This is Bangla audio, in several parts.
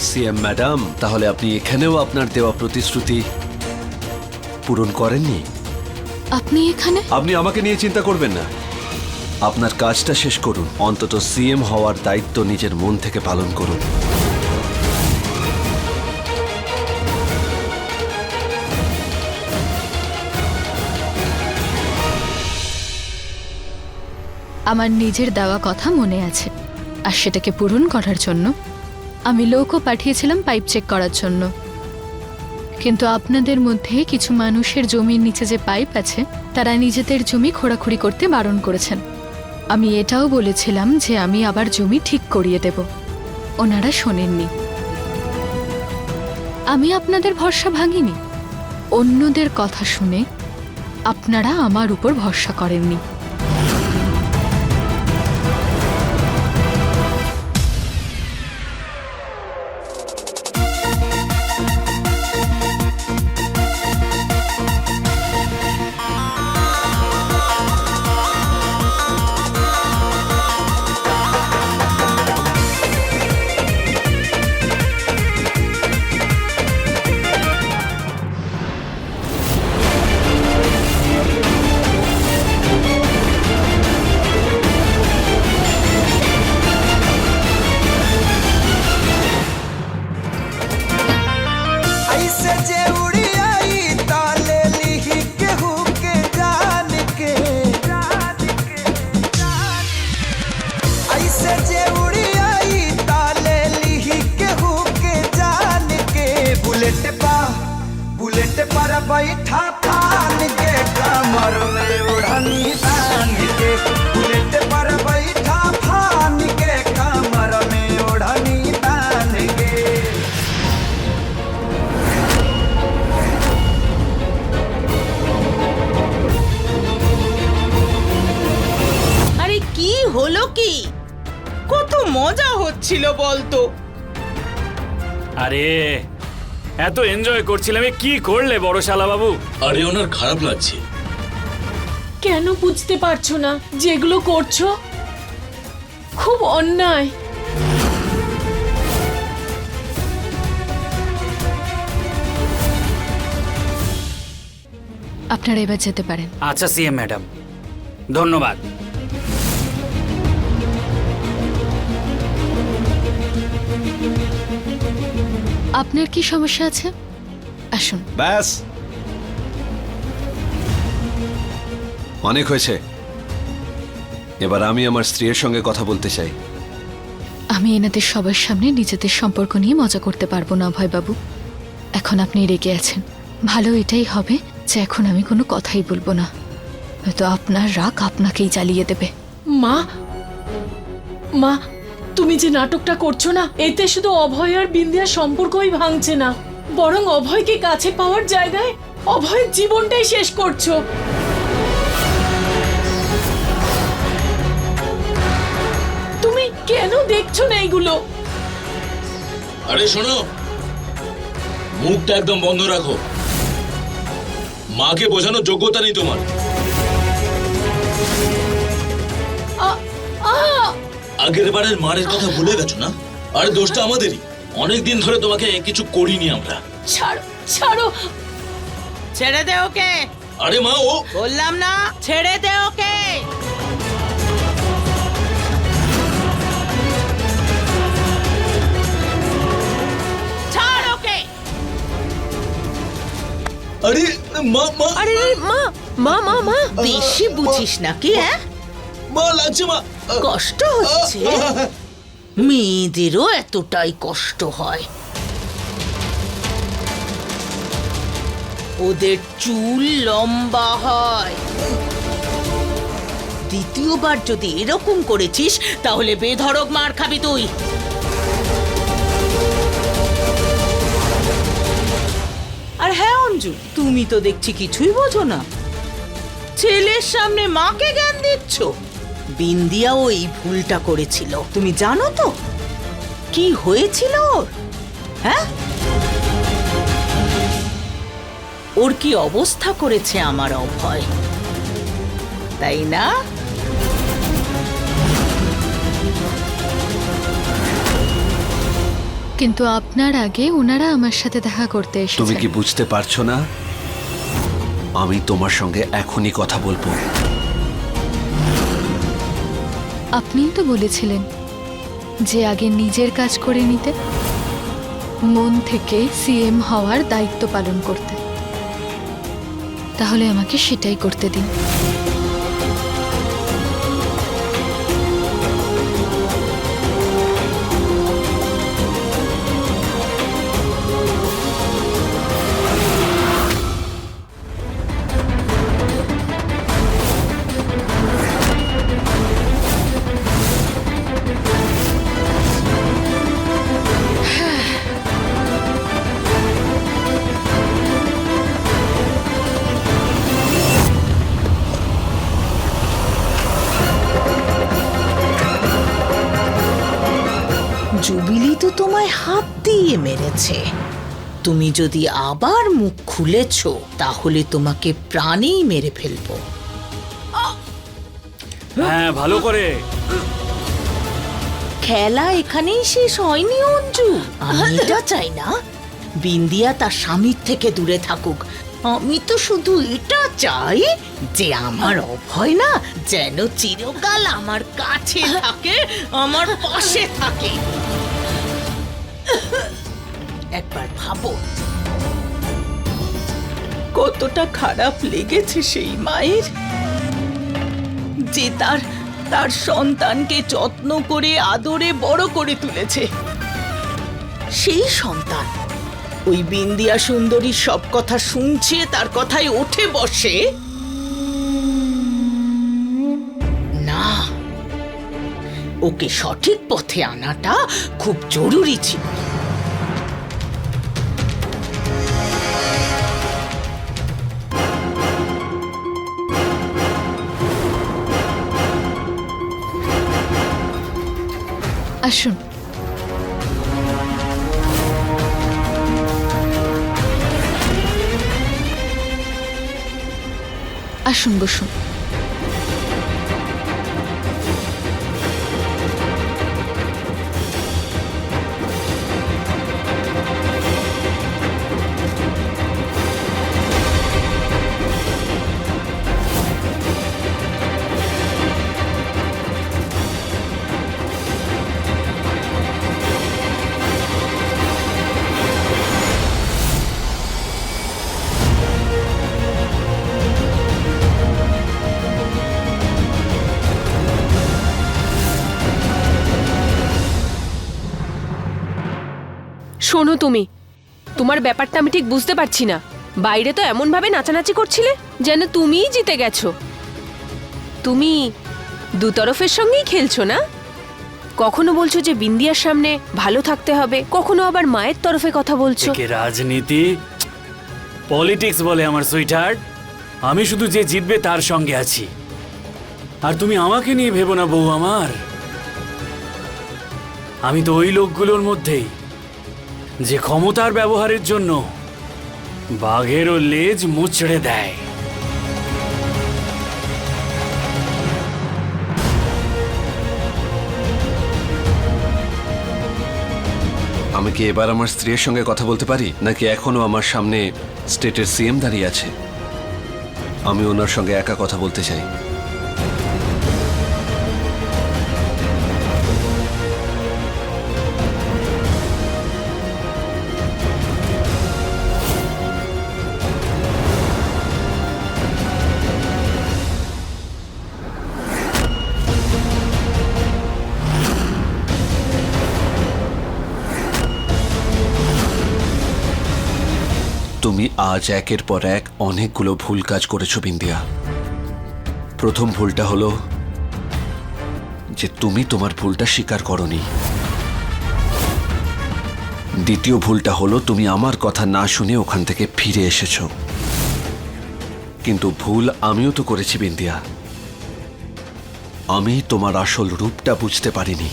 সিএম ম্যাডাম তাহলে আপনি এখানেও আপনার দেওয়া প্রতিশ্রুতি পূরণ করেননি? আপনি এখানে? আপনি আমাকে নিয়ে চিন্তা করবেন না। আপনার কাজটা শেষ করুন। অন্তত সিএম হওয়ার দায়িত্ব নিজের মন থেকে পালন করুন। আমার নিজের দেওয়া কথা মনে আছে। আর সেটাকে পূরণ করার জন্য আমি লোকও পাঠিয়েছিলাম পাইপ চেক করার জন্য। কিন্তু আপনাদের মধ্যে কিছু মানুষের জমির নিচে যে পাইপ আছে, তারা নিজেদের জমি খোঁড়াখুড়ি করতে বারণ করেছেন। আমি এটাও বলেছিলাম যে আমি আবার জমি ঠিক করিয়ে দেব। ওনারা শোনেননি। আমি আপনাদের ভরসা ভাঙিনি। অন্যদের কথা শুনে আপনারা আমার উপর ভরসা করেননি। আরে এত এনজয় করছিলাম এ কি করলে বড় শালা বাবু আরে ওনার খারাপ লাগছে। কেন বুঝতে পারছ না যেগুলো করছ? খুব অন্যায়। আপনারা এবার যেতে পারেন। আচ্ছা সিএম ম্যাডাম ধন্যবাদ। আপনার কি সমস্যা আছে? আসুন। ব্যাস। অনেক হয়েছে। এবার আমি আমার স্ত্রীর সঙ্গে কথা বলতে চাই। আমি এনাদের সবার সামনে নিজেদের সম্পর্ক নিয়ে মজা করতে পারব না অভয়বাবু। এখন আপনি রেগে আছেন। ভালো এটাই হবে যে এখন আমি কোনো কথাই বলব না। হয়তো আপনার রাগ আপনাকেই জ্বালিয়ে দেবে। মা! মা! তুমি যে নাটকটা করছ না, এতে শুধু অভয় আর বিন্দিয়ার সম্পর্কই ভাঙছে না। বরং অভয়কে কাছে পাওয়ার জায়গায় অভয়ের জীবনটাই শেষ করছ। তুমি কেন দেখছ না এগুলো? আরে শোনো, মুখটা একদম বন্ধ রাখো। মাকে বোঝানোর যোগ্যতা নেই তোমার। আগের বারের মারের কথা ভুলে গেছো না? আরে দোষটা আমাদেরই। অনেক দিন ধরে তোমাকে কিছু করিনি আমরা। ছাড়ো ছাড়ো। ছেড়ে দে ওকে। আরে মা ও বললাম না ছেড়ে দে ওকে। আরে মা মা আরে মা মা মা মা বেশি বুঝিস নাকি হ্যাঁ? মা লাগছে মা। কষ্ট হচ্ছে? মেয়েদেরও এতটাই কষ্ট হয়। ওদের চুল লম্বা হয়। দ্বিতীয়বার যদি এরকম করেছিস, তাহলে বেধড়ক মার খাবি তুই। আর হ্যাঁ অঞ্জু, তুমি তো দেখছি কিছুই বোঝো না। ছেলের সামনে মাকে জ্ঞান দিচ্ছ? বিন্দিয়াও এই ভুলটা করেছিল। তুমি জানো তো? কি হয়েছিল ওর? হ্যাঁ? ওর কি অবস্থা করেছে আমার অভয়? তাই না? কিন্তু আপনার আগে ওনারা আমার সাথে দেখা করতে তুমি কি বুঝতে পারছ না? আমি তোমার সঙ্গে এখনই কথা বলব। আপনিই তো বলেছিলেন যে আগে নিজের কাজ করে নিতে, মন থেকে সিএম হওয়ার দায়িত্ব পালন করতে। তাহলে আমাকে সেটাই করতে দিন। জুবিলি তো তোমায় হাত দিয়ে মেরেছে। তুমি যদি আবার মুখ খুলেছ তাহলে তোমাকে প্রাণেই মেরে ফেলব। হ্যাঁ ভালো করে। খেলা এখানেই শেষ হয়নি অঞ্জু। আমি এটা চাই না। বিন্দিয়া তার স্বামীর থেকে দূরে থাকুক। আমি তো শুধু এটা চাই যে আমার অভয় না যেন চিরকাল আমার কাছে থাকে আমার পাশে থাকে। একবার ভাবো। কতটা খারাপ লেগেছে সেই মায়ের। যে তার তার সন্তানকে যত্ন করে, আদরে বড় করে তুলেছে। সেই সন্তান ওই বিন্দিয়া সুন্দরীর সব কথা শুনছে, তার কথায় ওঠে বসে। না, ওকে সঠিক পথে আনাটা খুব জরুরি ছিল। আসুন। আসুন বসুন। শোনো তুমি, তোমার ব্যাপারটা আমি ঠিক বুঝতে পারছি না। বাইরে তো এমন ভাবে নাচানাচি করছিলে যেন তুমিই জিতে গেছো। তুমি দুতরফের সঙ্গেই খেলছো না? কখনো বলছো যে বিন্দিয়ার সামনে ভালো থাকতে হবে, কখনো আবার মায়ের তরফে কথা বলছো? একে রাজনীতি, পলিটিক্স বলে আমার সুইটহার্ট। আমি শুধু যে জিতবে তার সঙ্গে আছি। আর তুমি আমাকে নিয়ে ভেবো না বউ আমার। আমি তো ওই লোকগুলোর মধ্যেই। যে ক্ষমতার ব্যবহারের জন্য বাঘেরও লেজ মুচড়ে দেয়। আমি কি এবার আমার স্ত্রীর সঙ্গে কথা বলতে পারি? নাকি এখনও আমার সামনে স্টেটের সিএম দাঁড়িয়ে আছে? আমি ওনার সঙ্গে একা কথা বলতে চাই। আজ একের পর এক অনেকগুলো ভুল কাজ করেছ বিন্দিয়া। প্রথম ভুলটা হলো যে তুমি তোমার ভুলটা স্বীকার করনি। দ্বিতীয় ভুলটা হলো তুমি আমার কথা না শুনে ওখান থেকে ফিরে এসেছ। কিন্তু ভুল আমিও তো করেছি বিন্দিয়া। আমি তোমার আসল রূপটা বুঝতে পারিনি।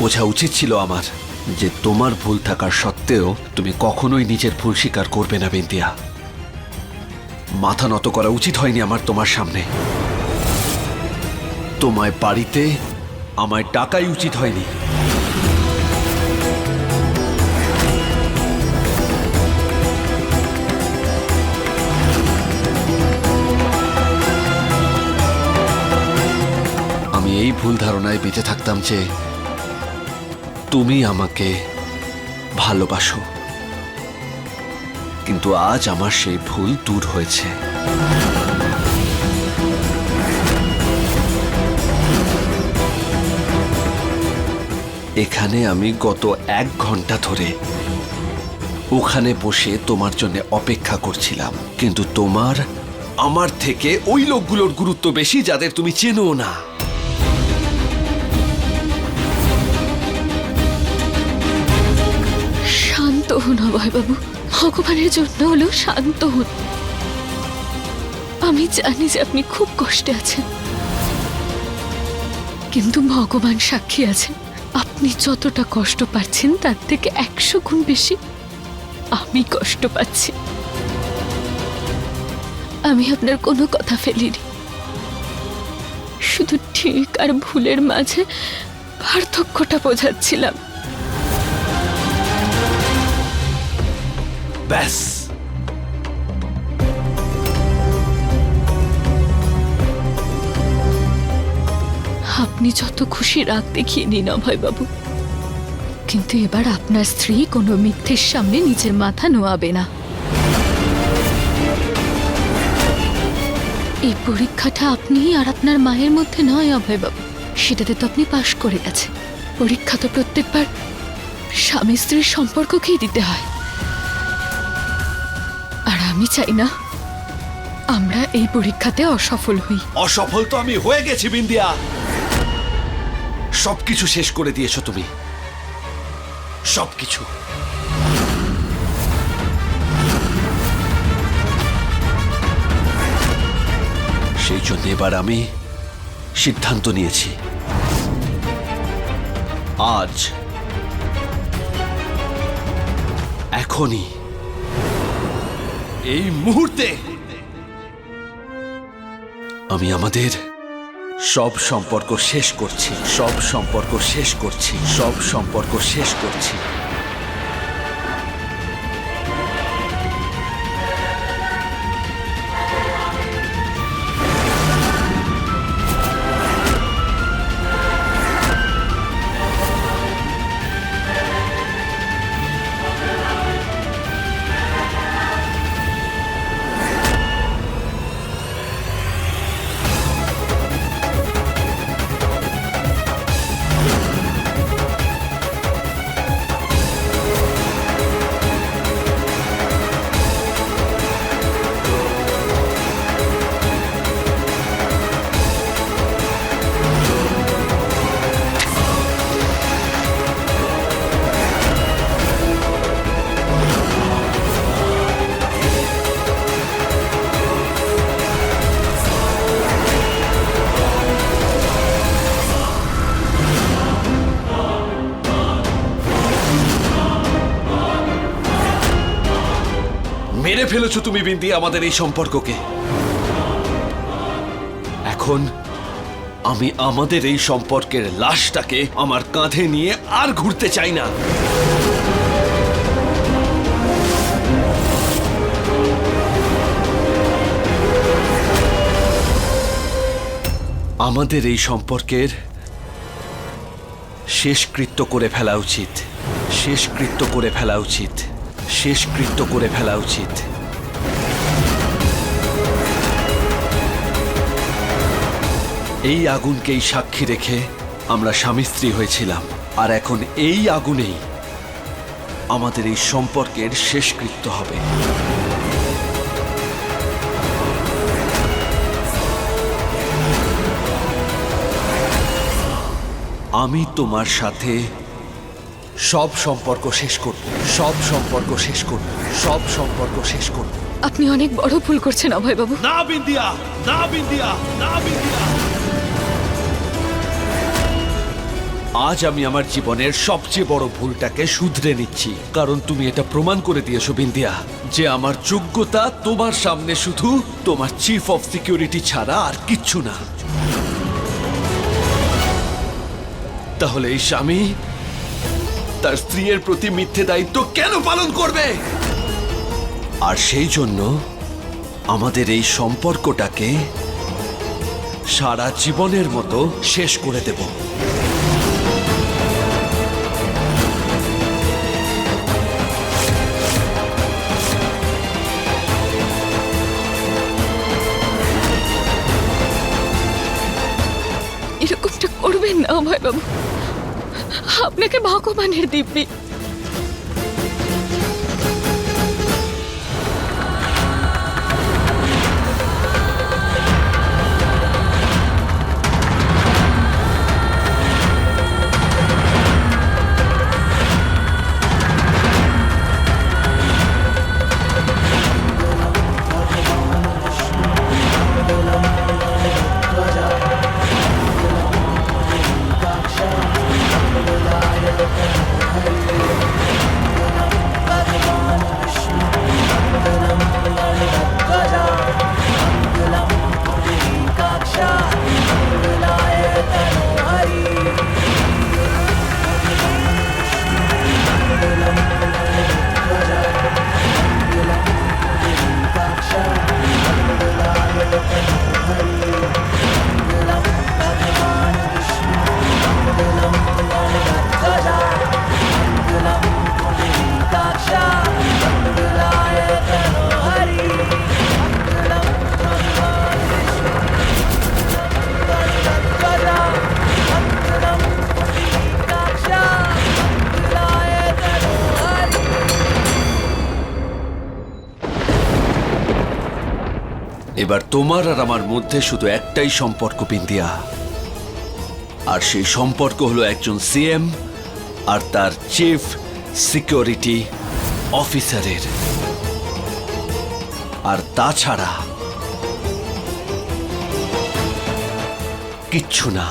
বোঝা উচিত ছিল আমার যে তোমার ভুল থাকার সত্ত্বেও তুমি কখনোই নিজের ভুল স্বীকার করবে না বিন্দিয়া মাথা নত করা উচিত হয়নি আমার তোমার সামনে। তোমায় বাড়িতে আমায় টাকাই উচিত হয়নি। আমি এই ভুল ধারণায় বেঁচে থাকতাম যে তুমি আমাকে ভালোবাসো। কিন্তু আজ আমার সেই ভুল দূর হয়েছে। এখানে আমি গত এক ঘণ্টা ধরে ওখানে বসে তোমার জন্য অপেক্ষা করছিলাম। কিন্তু তোমার, আমার থেকে ওই লোকগুলোর গুরুত্ব বেশি যাদের তুমি চেনো না। হন অভয়বাবু ভগবানের জন্য হলো শান্ত হন। আমি জানি যে আপনি খুব কষ্টে আছেন। কিন্তু ভগবান সাক্ষী আছেন। আপনি যতটা কষ্ট পাচ্ছেন, তার থেকে একশো গুণ বেশি আমি কষ্ট পাচ্ছি। আমি আপনার কোনো কথা ফেলিনি। শুধু ঠিক আর ভুলের মাঝে পার্থক্যটা বোঝাচ্ছিলাম। ব্যাস আপনি যত খুশি রাগ দেখিয়ে নিন অভয়বাবু কিন্তু এবার আপনার স্ত্রী কোনো মিথ্যের সামনে নিজের মাথা নোয়াবে না। এই পরীক্ষাটা আপনি আর আপনার মায়ের মধ্যে নয় অভয়বাবু সেটাতে তো আপনি পাশ করে গেছেন। পরীক্ষা তো প্রত্যেকবার স্বামী স্ত্রীর সম্পর্ককেই দিতে হয়। আমি চাই না। আমরা এই পরীক্ষাতে অসফল হই। অসফল তো আমি হয়ে গেছি, বিন্দিয়া। সবকিছু শেষ করে দিয়েছ তুমি। সবকিছু। সেই জন্য এবার আমি সিদ্ধান্ত নিয়েছি। আজ, এখনই এই মুহূর্তে আমি আমাদের সব সম্পর্ক শেষ করছি, সব সম্পর্ক শেষ করছি, সব সম্পর্ক শেষ করছি। ফেলেছো তুমি, বিন্দি, আমাদের এই সম্পর্ককে। এখন আমি আমাদের এই সম্পর্কের লাশটাকে আমার কাঁধে নিয়ে আর ঘুরতে চাই না। আমাদের এই সম্পর্কের শেষকৃত্য করে ফেলা উচিত। শেষকৃত্য করে ফেলা উচিত। শেষকৃত্য করে ফেলা উচিত। এই আগুনকেই সাক্ষী রেখে আমরা স্বামী স্ত্রী হয়েছিলাম, আর এখন এই আগুনেই আমাদের এই সম্পর্কের শেষকৃত্য হবে। আমি তোমার সাথে সব সম্পর্ক শেষ করব, সব সম্পর্ক শেষ করব, সব সম্পর্ক শেষ করব। আপনি অনেক বড় ভুল করছেন অভয়বাবু না বিন্দিয়া না বিন্দিয়া না বিন্দিয়া। আজ আমি আমার জীবনের সবচেয়ে বড় ভুলটাকে শুধরে নিচ্ছি, কারণ তুমি এটা প্রমাণ করে দিয়েছ বিন্দিয়া, যে আমার যোগ্যতা তোমার সামনে শুধু তোমার চিফ অফ সিকিউরিটি ছাড়া আর কিচ্ছু না। তাহলে এই স্বামী তার স্ত্রীর প্রতি মিথ্যে দায়িত্ব কেন পালন করবে? আর সেই জন্য আমাদের এই সম্পর্কটাকে সারা জীবনের মতো শেষ করে দেব। এরকমটা করবেন না অভয় বাবু। আপনাকে ভগবানের দিব্যি। এবার তোমার আর আমার মধ্যে শুধু একটাই সম্পর্ক বিন্দিয়া আর সেই সম্পর্ক হলো একজন সিএম আর তার চিফ সিকিউরিটি অফিসারের। আর তাছাড়া কিচ্ছু না।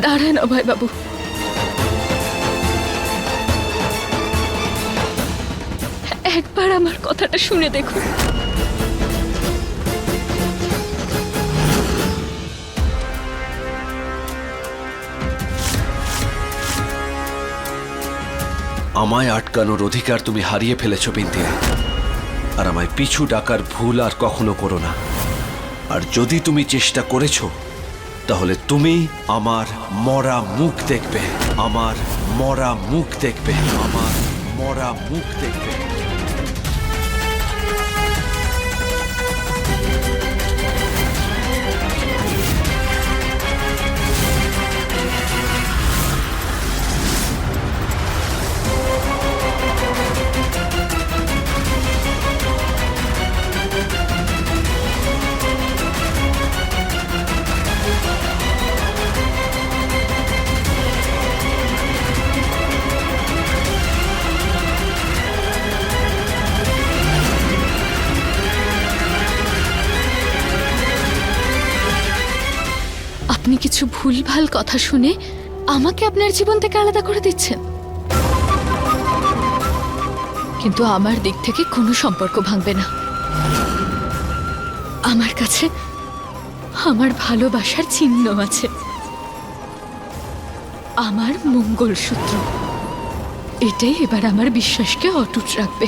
দাঁড়ান অভয় বাবু একবার আমার কথাটা শুনে দেখুন। আমায় আটকানোর অধিকার তুমি হারিয়ে ফেলেছ বিন্দিয়া আর আমায় পিছু ডাকার ভুল আর কখনো করো না। আর যদি তুমি চেষ্টা করেছ, তাহলে তুমি আমার মরা মুখ দেখবে। আমার মরা মুখ দেখবে। আমার মরা মুখ দেখবে। কিছু ভুলভাল কথা শুনে আমাকে আপনার জীবন থেকে আলাদা করে দিচ্ছেন কিন্তু আমার দিক থেকে কোনো সম্পর্ক ভাঙবে না। আমার কাছে আমার ভালোবাসার চিহ্ন আছে। আমার মঙ্গলসূত্র। এটাই এবার আমার বিশ্বাসকে অটুট রাখবে।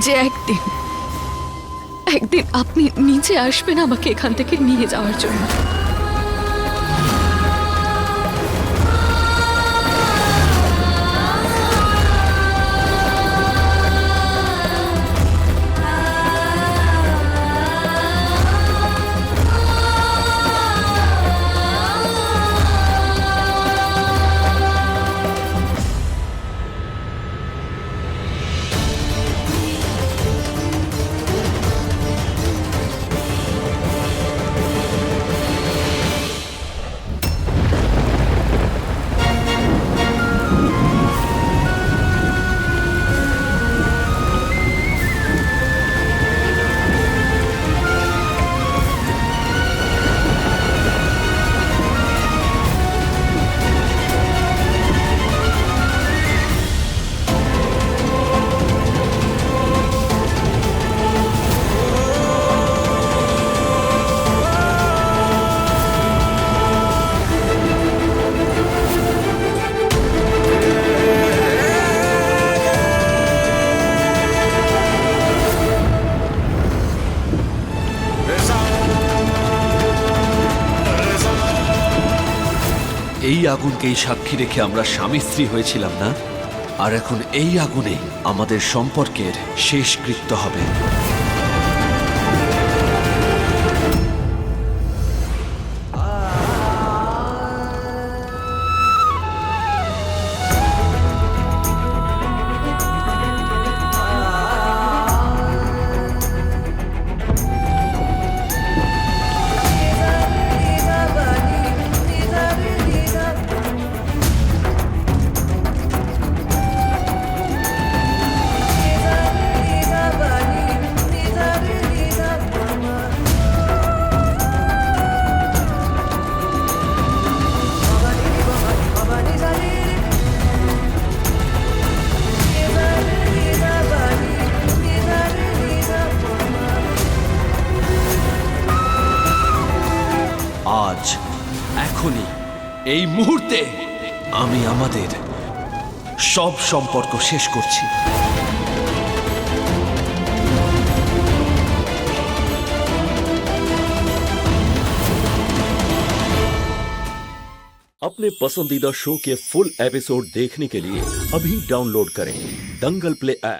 যে একদিন একদিন আপনি নিচে আসবেন আমাকে এখান থেকে নিয়ে যাওয়ার জন্য। এই আগুনকেই সাক্ষী রেখে আমরা স্বামী স্ত্রী হয়েছিলাম না? আর এখন এই আগুনে আমাদের সম্পর্কের শেষ কৃত্য হবে। মুহূর্তে আমি আমাদের সব সম্পর্ক শেষ করছি अपने पसंदीदा शो के फुल एपिसोड देखने के लिए अभी डाउनलोड करें दंगल प्ले ऐप